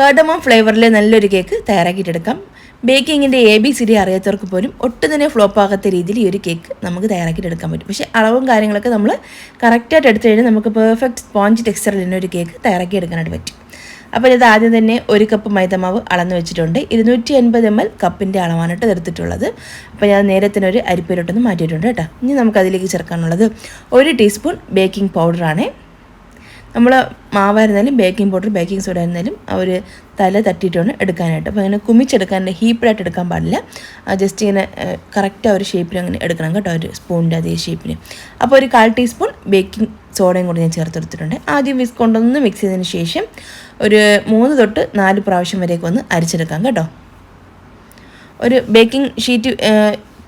Cardamom ഫ്ലേവറിൽ നല്ലൊരു cake തയ്യാറാക്കിയിട്ടെടുക്കാം. ബേക്കിങ്ങിന്റെ എ ബി സി ഡി അറിയാത്തവർക്ക് പോലും ഒട്ടും തന്നെ ഫ്ലോപ്പ് ആകാത്ത രീതിയിൽ ഈ ഒരു കേക്ക് നമുക്ക് തയ്യാറാക്കിയിട്ടെടുക്കാൻ പറ്റും. പക്ഷേ അളവും കാര്യങ്ങളൊക്കെ നമ്മൾ കറക്റ്റായിട്ട് എടുത്തു കഴിഞ്ഞാൽ നമുക്ക് പെർഫെക്റ്റ് സ്പോഞ്ച് ടെക്സ്ചറിൽ തന്നെ ഒരു കേക്ക് തയ്യാറാക്കി എടുക്കാനായിട്ട് പറ്റും. അപ്പോൾ ഇത് ആദ്യം തന്നെ ഒരു കപ്പ് മൈദമാവ് അളന്ന് വെച്ചിട്ടുണ്ട്. ഇരുന്നൂറ്റി എൺപത് എം എൽ കപ്പിന്റെ അളവാണിട്ട് എടുത്തിട്ടുള്ളത് അപ്പോൾ ഞാൻ നേരത്തിന് ഒരു അരിപ്പയിലോട്ടൊന്ന് മാറ്റിയിട്ടുണ്ട് കേട്ടോ. ഇനി നമുക്കതിലേക്ക് ചേർക്കാനുള്ളത് ഒരു ടീസ്പൂൺ ബേക്കിംഗ് പൗഡറാണേ. നമ്മൾ മാവായിരുന്നാലും ബേക്കിംഗ് പൗഡർ ബേക്കിംഗ് സോഡ ആയിരുന്നാലും അവർ തല തട്ടിയിട്ട് വേണം എടുക്കാനായിട്ട്. അപ്പോൾ അങ്ങനെ കുമിച്ചെടുക്കാൻ ഹീപ്പിലായിട്ട് എടുക്കാൻ പാടില്ല. ജസ്റ്റ് ഇങ്ങനെ കറക്റ്റ് ആ ഒരു ഷേപ്പിൽ അങ്ങനെ എടുക്കണം കേട്ടോ ഒരു സ്പൂണിന്റെ അതേ ഷേപ്പിന് അപ്പോൾ ഒരു കാൽ ടീസ്പൂൺ ബേക്കിംഗ് സോഡയും കൂടി ഞാൻ ചേർത്തെടുത്തിട്ടുണ്ട് ആദ്യം വിസ് കൊണ്ടൊന്ന് മിക്സ് ചെയ്തതിന് ശേഷം ഒരു മൂന്ന് തൊട്ട് നാല് പ്രാവശ്യം വരെയൊക്കെ ഒന്ന് അരിച്ചെടുക്കാം കേട്ടോ. ഒരു ബേക്കിംഗ് ഷീറ്റ്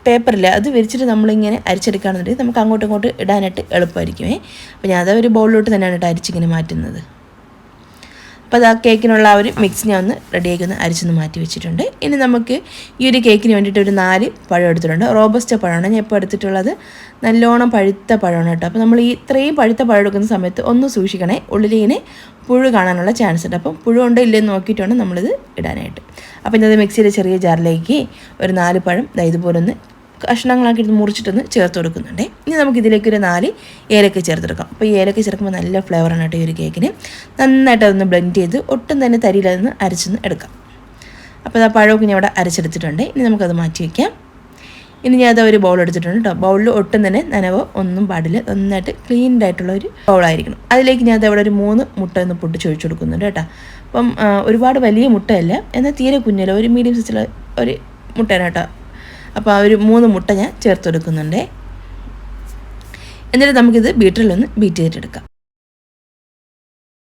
പേപ്പറില്ല അത് വിരിച്ചിട്ട് നമ്മളിങ്ങനെ അരിച്ചെടുക്കുകയാണെന്നുണ്ടെങ്കിൽ നമുക്ക് അങ്ങോട്ടും ഇങ്ങോട്ട് ഇടാനായിട്ട് എളുപ്പമായിരിക്കുമേ. അപ്പോൾ ഞാൻ അതൊരു ബൗളിലോട്ട് തന്നെയാണ് കേട്ടോ അരിച്ചിങ്ങനെ മാറ്റുന്നത്. അപ്പോൾ അത് ആ കേക്കിനുള്ള ആ ഒരു മിക്സ് ഞാൻ ഒന്ന് റെഡിയാക്കി ഒന്ന് അരിച്ചൊന്ന് മാറ്റി വെച്ചിട്ടുണ്ട്. ഇനി നമുക്ക് ഈ ഒരു കേക്കിന് വേണ്ടിയിട്ട് ഒരു നാല് പഴം എടുത്തിട്ടുണ്ട്. റോബസ്റ്റ പഴമാണ്. ഞാൻ ഇപ്പോൾ എടുത്തിട്ടുള്ളത് നല്ലോണം പഴുത്ത പഴമാണ് കേട്ടോ. അപ്പോൾ നമ്മൾ ഈ ഇത്രയും പഴുത്ത പഴം എടുക്കുന്ന സമയത്ത് ഒന്ന് സൂക്ഷിക്കണേ. ഉള്ളിലിങ്ങനെ പുഴു കാണാനുള്ള ചാൻസ് ഉണ്ട്. അപ്പം പുഴു ഉണ്ടോ ഇല്ലെന്ന് നോക്കിയിട്ട് വേണം നമ്മളിത് ഇടാനായിട്ട്. അപ്പോൾ ഇന്നത് മിക്സിയുടെ ചെറിയ ജാറിലേക്ക് ഒരു നാല് പഴം ഇതുപോലെ ഒന്ന് കഷ്ണങ്ങളാക്കി എടുത്ത് മുറിച്ചിട്ടൊന്ന് ചേർത്ത് കൊടുക്കുന്നുണ്ട്. ഇനി നമുക്ക് ഇതിലേക്ക് ഒരു നാല് ഏലക്ക ചേർത്തെടുക്കാം അപ്പോൾ ഈ ഏലക്ക ചേർക്കുമ്പോൾ നല്ല ഫ്ലേവറാണ് കേട്ടോ ഈ ഒരു കേക്കിന് നന്നായിട്ട് അതൊന്ന് ബ്ലെൻഡ് ചെയ്ത് ഒട്ടും തന്നെ തരിയിലതൊന്ന് അരച്ചൊന്ന് എടുക്കാം. അപ്പോൾ ആ പഴമൊക്കെ ഞാൻ ഇവിടെ അരച്ചെടുത്തിട്ടുണ്ട്. ഇനി നമുക്കത് മാറ്റി വയ്ക്കാം ഇനി ഞാൻ അത് ഒരു ബൗൾ എടുത്തിട്ടുണ്ട് കേട്ടോ. ബൗളിൽ ഒട്ടും തന്നെ നനവോ ഒന്നും പാടില്ല. നന്നായിട്ട് ക്ലീൻഡ് ആയിട്ടുള്ള ഒരു ബൗളായിരിക്കണം അതിലേക്ക് ഞാൻ അവിടെ ഒരു മൂന്ന് മുട്ട ഒന്ന് പൊട്ടിച്ചൊഴിച്ചു കൊടുക്കുന്നുണ്ട് കേട്ടോ. അപ്പം ഒരുപാട് വലിയ മുട്ടയല്ല. എന്നാൽ തീരെ കുഞ്ഞല്ല. ഒരു മീഡിയം സൈസിലുള്ള ഒരു മുട്ടയാണ് അപ്പോൾ ആ ഒരു മൂന്ന് മുട്ട ഞാൻ ചേർത്തെടുക്കുന്നുണ്ടേ. എന്നിട്ട് നമുക്കിത് ബീറ്ററിലൊന്ന് ബീറ്റ് ചെയ്തിട്ടെടുക്കാം.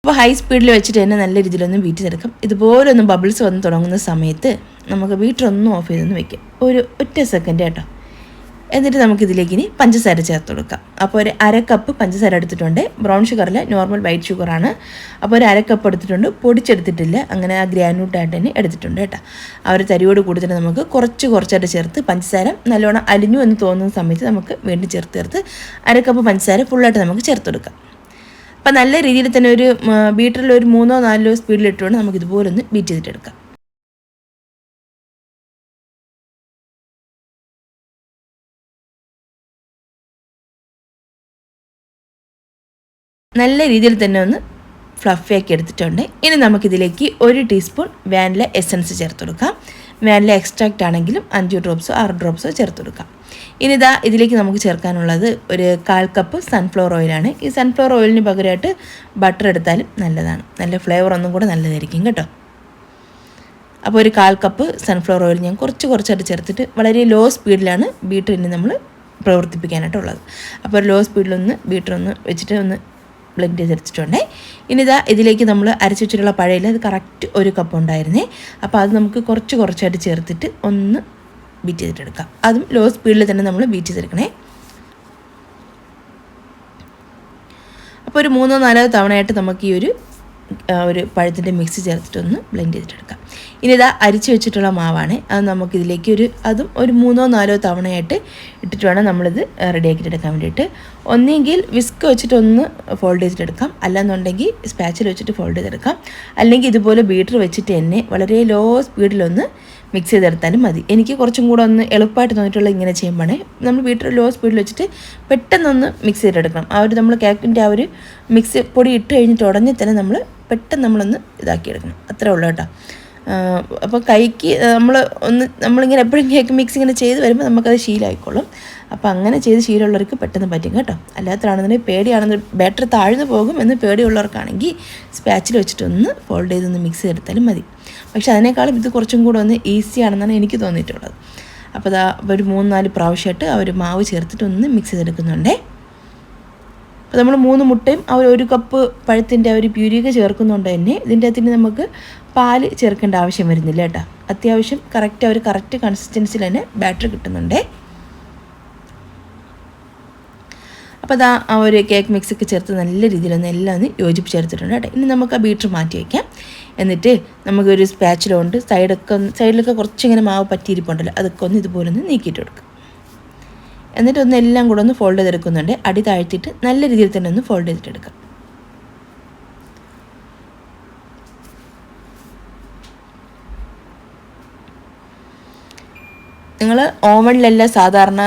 അപ്പോൾ ഹൈ സ്പീഡിൽ വെച്ചിട്ട് തന്നെ നല്ല രീതിയിലൊന്ന് ബീറ്റ് ചെയ്തെടുക്കാം. ഇതുപോലെ ഒന്ന് ബബിൾസ് വന്ന് തുടങ്ങുന്ന സമയത്ത് നമുക്ക് ബീറ്റർ ഒന്നും ഓഫ് ചെയ്തൊന്ന് വെക്കാം. ഒരു ഒറ്റ സെക്കൻഡ് കേട്ടോ. എന്നിട്ട് നമുക്കിതിലേക്ക് ഇനി പഞ്ചസാര ചേർത്ത് കൊടുക്കാം. അപ്പോൾ ഒരു അര കപ്പ് പഞ്ചസാര എടുത്തിട്ടുണ്ട്. ബ്രൗൺ ഷുഗറിൽ നോർമൽ വൈറ്റ് ഷുഗറാണ് അപ്പോൾ ഒരു അര കപ്പ് എടുത്തിട്ടുണ്ട്. പൊടിച്ചെടുത്തിട്ടില്ല. അങ്ങനെ ആ ഗ്രാനൂട്ടായിട്ട് തന്നെ എടുത്തിട്ടുണ്ട് കേട്ടോ. ആ ഒരു തരിയോട് കൂടി നമുക്ക് കുറച്ച് കുറച്ചായിട്ട് ചേർത്ത് പഞ്ചസാര നല്ലോണം അലിഞ്ഞു എന്ന് തോന്നുന്ന സമയത്ത് നമുക്ക് വീണ്ടും ചേർത്ത് ചേർത്ത് അര കപ്പ് പഞ്ചസാര ഫുള്ളായിട്ട് നമുക്ക് ചേർത്ത് കൊടുക്കാം. അപ്പം നല്ല രീതിയിൽ തന്നെ ഒരു ബീറ്ററിൽ ഒരു മൂന്നോ നാലോ സ്പീഡിലിട്ടുകൊണ്ട് നമുക്ക് ഇതുപോലെ ഒന്ന് ബീറ്റ് ചെയ്തിട്ടെടുക്കാം നല്ല രീതിയിൽ തന്നെ ഒന്ന് ഫ്ലഫിയാക്കി എടുത്തിട്ടുണ്ട്. ഇനി നമുക്കിതിലേക്ക് ഒരു ടീസ്പൂൺ വാനില എസൻസ് ചേർത്ത് കൊടുക്കാം. വാനില എക്സ്ട്രാക്റ്റ് ആണെങ്കിലും അഞ്ച് ഡ്രോപ്സോ ആറ് ഡ്രോപ്സോ ചേർത്ത് കൊടുക്കാം. ഇനി ഇതാ ഇതിലേക്ക് നമുക്ക് ചേർക്കാനുള്ളത് ഒരു കാൽ കപ്പ് സൺഫ്ലവർ ഓയിലാണ് ഈ സൺഫ്ലവർ ഓയിലിന് പകരമായിട്ട് ബട്ടർ എടുത്താലും നല്ലതാണ്. നല്ല ഫ്ലേവർ ഒന്നും കൂടെ നല്ലതായിരിക്കും കേട്ടോ. അപ്പോൾ ഒരു കാൽ കപ്പ് സൺഫ്ലവർ ഓയിൽ ഞാൻ കുറച്ച് കുറച്ചായിട്ട് ചേർത്തിട്ട് വളരെ ലോ സ്പീഡിലാണ് ബീറ്ററിന് നമ്മൾ പ്രവർത്തിപ്പിക്കാനായിട്ടുള്ളത്. അപ്പോൾ ലോ സ്പീഡിലൊന്ന് ബീറ്റർ ഒന്ന് വെച്ചിട്ട് ഒന്ന് ബ്ലെൻഡ് ചെയ്തെടുത്തിട്ടുണ്ട്. ഇനി ഇതാ ഇതിലേക്ക് നമ്മൾ അരച്ച് വെച്ചിട്ടുള്ള പഴയിൽ അത് കറക്റ്റ് ഒരു കപ്പ് ഉണ്ടായിരുന്നേ. അപ്പോൾ അത് നമുക്ക് കുറച്ച് കുറച്ചായിട്ട് ചേർത്തിട്ട് ഒന്ന് ബീറ്റ് ചെയ്തിട്ടെടുക്കാം. അതും ലോ സ്പീഡിൽ തന്നെ നമ്മൾ ബീറ്റ് ചെയ്തെടുക്കണേ. അപ്പോൾ ഒരു മൂന്നോ നാലോ തവണയായിട്ട് നമുക്ക് ഈ ഒരു ഒരു പഴത്തിന്റെ മിക്സ് ചേർത്തിട്ടൊന്ന് ബ്ലെൻഡ് ചെയ്തിട്ടെടുക്കാം. ഇനി ഇതാ അരിച്ചു വെച്ചിട്ടുള്ള മാവാണ്. അത് നമുക്കിതിലേക്ക് ഒരു അതും ഒരു മൂന്നോ നാലോ തവണയായിട്ട് ഇട്ടിട്ട് വേണം നമ്മളിത് റെഡിയാക്കിയിട്ടെടുക്കാൻ വേണ്ടിയിട്ട്. ഒന്നെങ്കിൽ വിസ്ക് വെച്ചിട്ടൊന്ന് ഫോൾഡ് ചെയ്തിട്ടെടുക്കാം. അല്ലാന്നുണ്ടെങ്കിൽ സ്പാച്ചിൽ വെച്ചിട്ട് ഫോൾഡ് ചെയ്തെടുക്കാം. അല്ലെങ്കിൽ ഇതുപോലെ ബീറ്റർ വെച്ചിട്ട് തന്നെ വളരെ ലോ സ്പീഡിലൊന്ന് മിക്സ് ചെയ്തെടുത്താലും മതി. എനിക്ക് കുറച്ചും കൂടെ ഒന്ന് എളുപ്പമായിട്ട് തോന്നിയിട്ടുള്ള ഇങ്ങനെ ചെയ്യുമ്പോഴേ നമ്മൾ ബീറ്റർ ലോ സ്പീഡിൽ വെച്ചിട്ട് പെട്ടെന്നൊന്ന് മിക്സ് ചെയ്തെടുക്കണം. ആ ഒരു നമ്മൾ കേക്കിന്റെ ആ ഒരു മിക്സ് പൊടി ഇട്ട് കഴിഞ്ഞിട്ട് ഉടനെ തന്നെ നമ്മൾ പെട്ടെന്ന് നമ്മളൊന്ന് ഇതാക്കിയെടുക്കണം. അത്രേ ഉള്ളൂ കേട്ടോ. അപ്പോൾ കൈക്ക് നമ്മൾ ഒന്ന് നമ്മളിങ്ങനെ എപ്പോഴും കേക്ക് മിക്സ് ഇങ്ങനെ ചെയ്ത് വരുമ്പോൾ നമുക്കത് ശീലമായിക്കോളും. അപ്പോൾ അങ്ങനെ ചെയ്ത് ശീലമുള്ളവർക്ക് പെട്ടെന്ന് പറ്റും കേട്ടോ. അല്ലാത്തതാണെന്നുണ്ടെങ്കിൽ പേടിയാണെന്നുണ്ടെങ്കിൽ ബാറ്ററി താഴ്ന്നു പോകും എന്ന് പേടിയുള്ളവർക്കാണെങ്കിൽ സ്പാച്ചിൽ വെച്ചിട്ടൊന്ന് ഫോൾഡ് ചെയ്തൊന്ന് മിക്സ് ചെയ്തെടുത്താലും മതി. പക്ഷേ അതിനേക്കാളും ഇത് കുറച്ചും കൂടെ ഒന്ന് ഈസി ആണെന്നാണ് എനിക്ക് തോന്നിയിട്ടുള്ളത്. അപ്പോൾ അതാ ഒരു മൂന്ന് നാല് പ്രാവശ്യമായിട്ട് ഒരു മാവ് ചേർത്തിട്ട് ഒന്ന് മിക്സ് ചെയ്തെടുക്കുന്നുണ്ടേ. അപ്പോൾ നമ്മൾ മൂന്ന് മുട്ടയും ആ ഒരു കപ്പ് പഴത്തിന്റെ ഒരു പ്യൂരിയൊക്കെ ചേർക്കുന്നുണ്ട് തന്നെ ഇതിന്റെ അകത്തിന് നമുക്ക് പാൽ ചേർക്കേണ്ട ആവശ്യം വരുന്നില്ല കേട്ടോ. അത്യാവശ്യം കറക്റ്റ് ഒരു കറക്റ്റ് കൺസിസ്റ്റൻസിൽ തന്നെ ബാറ്റർ കിട്ടുന്നുണ്ടേ. അപ്പോൾ അതാ ആ ഒരു കേക്ക് മിക്സൊക്കെ ചേർത്ത് നല്ല രീതിയിലൊന്ന് എല്ലാം ഒന്ന് യോജിപ്പിച്ചെടുത്തിട്ടുണ്ട് കേട്ടോ. ഇനി നമുക്ക് ആ ബീറ്റർ മാറ്റി വയ്ക്കാം എന്നിട്ട് നമുക്കൊരു സ്പാച്ചിലുണ്ട് സൈഡൊക്കെ സൈഡിലൊക്കെ കുറച്ചിങ്ങനെ മാവ് പറ്റിയിരിപ്പുണ്ടല്ലോ. അതൊക്കെ ഒന്ന് ഇതുപോലെ ഒന്ന് നീക്കിയിട്ട് കൊടുക്കും. എന്നിട്ട് ഒന്ന് എല്ലാം കൂടെ ഒന്ന് ഫോൾഡ് ചെയ്തെടുക്കുന്നുണ്ട്. അടി താഴ്ത്തിയിട്ട് നല്ല രീതിയിൽ തന്നെ ഒന്ന് ഫോൾഡ് ചെയ്തിട്ടെടുക്കാം. നിങ്ങൾ ഓവണിലല്ല സാധാരണ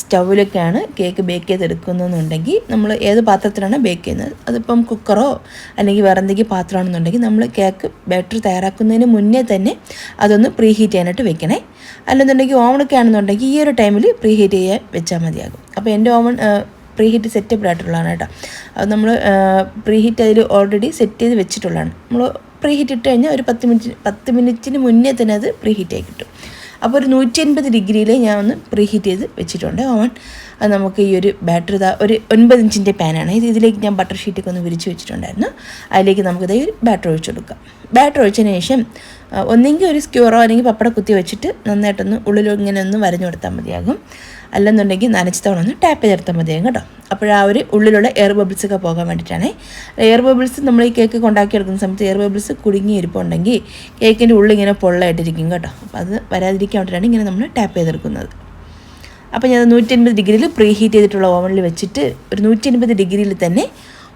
സ്റ്റൗവിലൊക്കെയാണ് കേക്ക് ബേക്ക് ചെയ്തെടുക്കുന്നതെന്നുണ്ടെങ്കിൽ നമ്മൾ ഏത് പാത്രത്തിലാണ് ബേക്ക് ചെയ്യുന്നത്? അതിപ്പം കുക്കറോ അല്ലെങ്കിൽ വേറെ എന്തെങ്കിലും പാത്രമാണെന്നുണ്ടെങ്കിൽ നമ്മൾ കേക്ക് ബാറ്റർ തയ്യാറാക്കുന്നതിന് മുന്നേ തന്നെ അതൊന്ന് പ്രീ ഹീറ്റ് ചെയ്യാനായിട്ട് വെക്കണേ. അല്ലെന്നുണ്ടെങ്കിൽ ഓവണൊക്കെ ആണെന്നുണ്ടെങ്കിൽ ഈ ഒരു ടൈമിൽ പ്രീ ഹീറ്റ് ചെയ്യാൻ വെച്ചാൽ മതിയാകും. അപ്പോൾ എന്റെ ഓവൺ പ്രീ ഹീറ്റ് സെറ്റപ്പ് ആയിട്ടുള്ളതാണ് കേട്ടോ. അത് നമ്മൾ പ്രീ ഹീറ്റ് അതിൽ ഓൾറെഡി സെറ്റ് ചെയ്ത് വെച്ചിട്ടുള്ളതാണ്. നമ്മൾ പ്രീ ഹീറ്റ് ഇട്ട് കഴിഞ്ഞാൽ ഒരു പത്ത് മിനിറ്റ് പത്ത് മിനിറ്റിന് മുന്നേ തന്നെ അത് പ്രീ ഹീറ്റ് ആയി കിട്ടും. അപ്പോൾ ഒരു നൂറ്റി അൻപത് ഡിഗ്രിയിൽ ഞാൻ ഒന്ന് പ്രീ ഹീറ്റ് ചെയ്ത് വെച്ചിട്ടുണ്ട് ഓവൻ അത് നമുക്ക് ഈ ഒരു ബാറ്ററി ഒരു ഒൻപത് ഇഞ്ചിന്റെ പാനാണ്. ഇത് ഇതിലേക്ക് ഞാൻ ബട്ടർ ഷീറ്റൊക്കെ ഒന്ന് വിരിച്ച് വെച്ചിട്ടുണ്ടായിരുന്നു. അതിലേക്ക് നമുക്ക് നമുക്കിത് ഒരു ബാറ്റർ ഒഴിച്ചു കൊടുക്കാം. ബാറ്റർ ഒഴിച്ചതിന് ശേഷം ഒന്നെങ്കിൽ ഒരു സ്ക്യൂറോ അല്ലെങ്കിൽ പപ്പട കുത്തി വെച്ചിട്ട് നന്നായിട്ടൊന്ന് ഉള്ളിൽ ഇങ്ങനെ ഒന്ന് വരഞ്ഞു കൊടുത്താൽ മതിയാകും. അല്ലെന്നുണ്ടെങ്കിൽ നനച്ച് തവണ ഒന്ന് ടാപ്പ് ചെയ്തെടുത്താൽ മതിയാകും കേട്ടോ. അപ്പോൾ ആ ഒരു ഉള്ളിലുള്ള എയർ ബബിൾസ് ഒക്കെ പോകാൻ വേണ്ടിയിട്ടാണ്. എയർ ബബിൾസ് നമ്മൾ ഈ കേക്ക് കൊണ്ടാക്കി എടുക്കുന്ന സമയത്ത് എയർ ബബിൾസ് കുടുങ്ങി ഇരിപ്പുണ്ടെങ്കിൽ കേക്കിന്റെ ഉള്ളിൽ ഇങ്ങനെ പൊള്ളായിട്ടിരിക്കും കേട്ടോ. അപ്പോൾ അത് വരാതിരിക്കാൻ വേണ്ടിയിട്ടാണ് ഇങ്ങനെ നമ്മൾ ടാപ്പ് ചെയ്തെടുക്കുന്നത്. അപ്പോൾ ഞാൻ നൂറ്റി അൻപത് ഡിഗ്രിയിൽ പ്രീ ഹീറ്റ് ചെയ്തിട്ടുള്ള ഓവനിൽ വെച്ചിട്ട് ഒരു നൂറ്റി അൻപത് ഡിഗ്രിയിൽ തന്നെ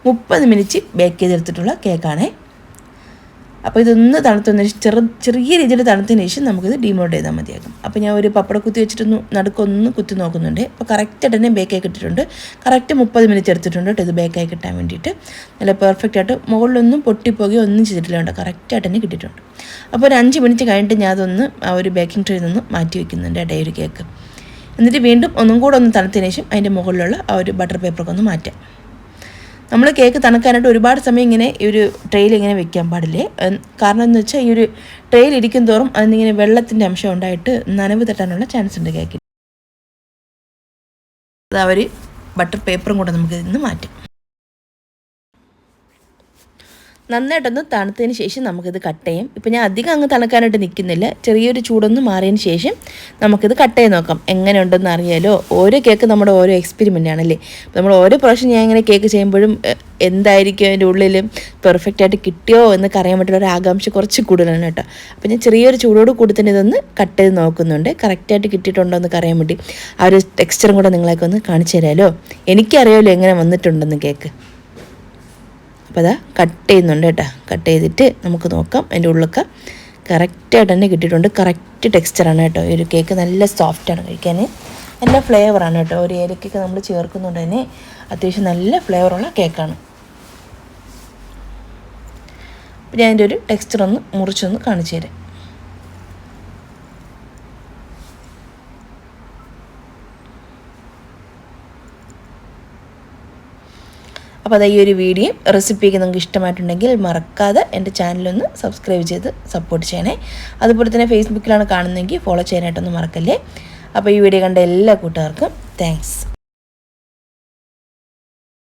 മുപ്പത് മിനിറ്റ് ബേക്ക് ചെയ്തെടുത്തിട്ടുള്ള കേക്കാണേ അപ്പോൾ ഇതൊന്ന് തണുത്തതിന് ചെറു ചെറിയ രീതിയിൽ തണുത്തതിന് ശേഷം നമുക്കിത് ഡീമോൾഡ് ചെയ്താൽ മതിയാകും. അപ്പോൾ ഞാൻ ഒരു പപ്പട കുത്തി വെച്ചിട്ടൊന്ന് നടുക്കൊന്ന് കുത്തി നോക്കുന്നുണ്ട്. അപ്പോൾ കറക്റ്റായിട്ട് തന്നെ ബേക്കായി കിട്ടിയിട്ടുണ്ട് കറക്റ്റ് മുപ്പത് മിനിറ്റ് എടുത്തിട്ടുണ്ട് കേട്ടോ ഇത് ബേക്കായി കിട്ടാൻ വേണ്ടിയിട്ട്. നല്ല പെർഫെക്റ്റ് ആയിട്ട് മുകളിലൊന്നും പൊട്ടിപ്പോകുകയോ ഒന്നും ചെയ്തിട്ടില്ല കേട്ടോ. കറക്റ്റായിട്ട് തന്നെ കിട്ടിയിട്ടുണ്ട്. അപ്പോൾ ഒരു അഞ്ച് മിനിറ്റ് കഴിഞ്ഞിട്ട് ഞാൻ അതൊന്ന് ആ ഒരു ബേക്കിംഗ് ട്രേയിൽ നിന്ന് മാറ്റി വയ്ക്കുന്നുണ്ട് ഇടയിൽ ഒരു കേക്ക് എന്നിട്ട് വീണ്ടും ഒന്നും കൂടെ ഒന്ന് തണുത്തതിന് ശേഷം അതിന്റെ മുകളിലുള്ള ആ ഒരു ബട്ടർ പേപ്പറൊക്കെ ഒന്ന് മാറ്റാം. നമ്മൾ കേക്ക് തണുക്കാനായിട്ട് ഒരുപാട് സമയം ഇങ്ങനെ ഈ ഒരു ട്രെയിൽ ഇങ്ങനെ വെക്കാൻ പാടില്ലേ? കാരണം എന്ന് വെച്ചാൽ ഈ ഒരു ട്രെയിൽ ഇരിക്കും തോറും അതിനിങ്ങനെ വെള്ളത്തിന്റെ അംശം ഉണ്ടായിട്ട് നനവ് തട്ടാനുള്ള ചാൻസ് ഉണ്ട് കേക്കിൽ അത് അവർ ബട്ടർ പേപ്പറും കൂടെ നമുക്ക് ഇന്ന് മാറ്റും. നന്നായിട്ടൊന്ന് തണുത്തതിന് ശേഷം നമുക്കിത് കട്ട് ചെയ്യാം. ഇപ്പം ഞാൻ അധികം അങ്ങ് തണുക്കാനായിട്ട് നിൽക്കുന്നില്ല ചെറിയൊരു ചൂടൊന്ന് മാറിയതിന് ശേഷം നമുക്കിത് കട്ട് ചെയ്ത് നോക്കാം. എങ്ങനെ ഉണ്ടെന്ന് അറിയാലോ. ഓരോ കേക്ക് നമ്മുടെ ഓരോ എക്സ്പെരിമെന്റ് ആണല്ലേ. അപ്പോൾ നമ്മൾ ഓരോ പ്രാവശ്യം ഞാൻ ഇങ്ങനെ കേക്ക് ചെയ്യുമ്പോഴും എന്തായിരിക്കും അതിന്റെ ഉള്ളിൽ പെർഫെക്റ്റ് ആയിട്ട് കിട്ടിയോ എന്ന് അറിയാൻ പറ്റുന്ന ഒരു ആകാംക്ഷ കുറച്ച് കൂടുതലാണ് കേട്ടോ. അപ്പോൾ ഞാൻ ചെറിയൊരു ചൂടോട് കൂടി തന്നെ ഇതൊന്ന് കട്ട് ചെയ്ത് നോക്കുന്നുണ്ട്. കറക്റ്റായിട്ട് കിട്ടിയിട്ടുണ്ടോ എന്ന് അറിയാൻ വേണ്ടി. ആ ഒരു ടെക്സ്ചറും കൂടെ നിങ്ങളൊക്കെ ഒന്ന് കാണിച്ചു തരാമല്ലോ എനിക്കറിയാമല്ലോ എങ്ങനെ വന്നിട്ടുണ്ടെന്ന് കേക്ക് അപ്പോൾ അതാ കട്ട് ചെയ്യുന്നുണ്ട് കേട്ടോ. കട്ട് ചെയ്തിട്ട് നമുക്ക് നോക്കാം. അതിന്റെ ഉള്ളൊക്കെ കറക്റ്റായിട്ട് തന്നെ കിട്ടിയിട്ടുണ്ട്. കറക്റ്റ് ടെക്സ്ചറാണ് കേട്ടോ. ഈ ഒരു കേക്ക് നല്ല സോഫ്റ്റാണ് കഴിക്കാൻ നല്ല ഫ്ലേവറാണ് കേട്ടോ. ഒരു ഏലക്കൊക്കെ നമ്മൾ ചേർക്കുന്നുണ്ട് തന്നെ അത്യാവശ്യം നല്ല ഫ്ലേവറുള്ള കേക്കാണ് ഞാൻ അതിന്റെ ഒരു ടെക്സ്ചർ ഒന്ന് മുറിച്ചൊന്ന് കാണിച്ചു തരാം. അപ്പോൾ അതാ ഈ ഒരു വീഡിയോ റെസിപ്പിയൊക്കെ നിങ്ങൾക്ക് ഇഷ്ടമായിട്ടുണ്ടെങ്കിൽ മറക്കാതെ എന്റെ ചാനലൊന്ന് സബ്സ്ക്രൈബ് ചെയ്ത് സപ്പോർട്ട് ചെയ്യണേ. അതുപോലെ തന്നെ ഫേസ്ബുക്കിലാണ് കാണുന്നതെങ്കിൽ ഫോളോ ചെയ്യാനായിട്ടൊന്നും മറക്കല്ലേ. അപ്പോൾ ഈ വീഡിയോ കണ്ട എല്ലാ കൂട്ടുകാർക്കും താങ്ക്സ്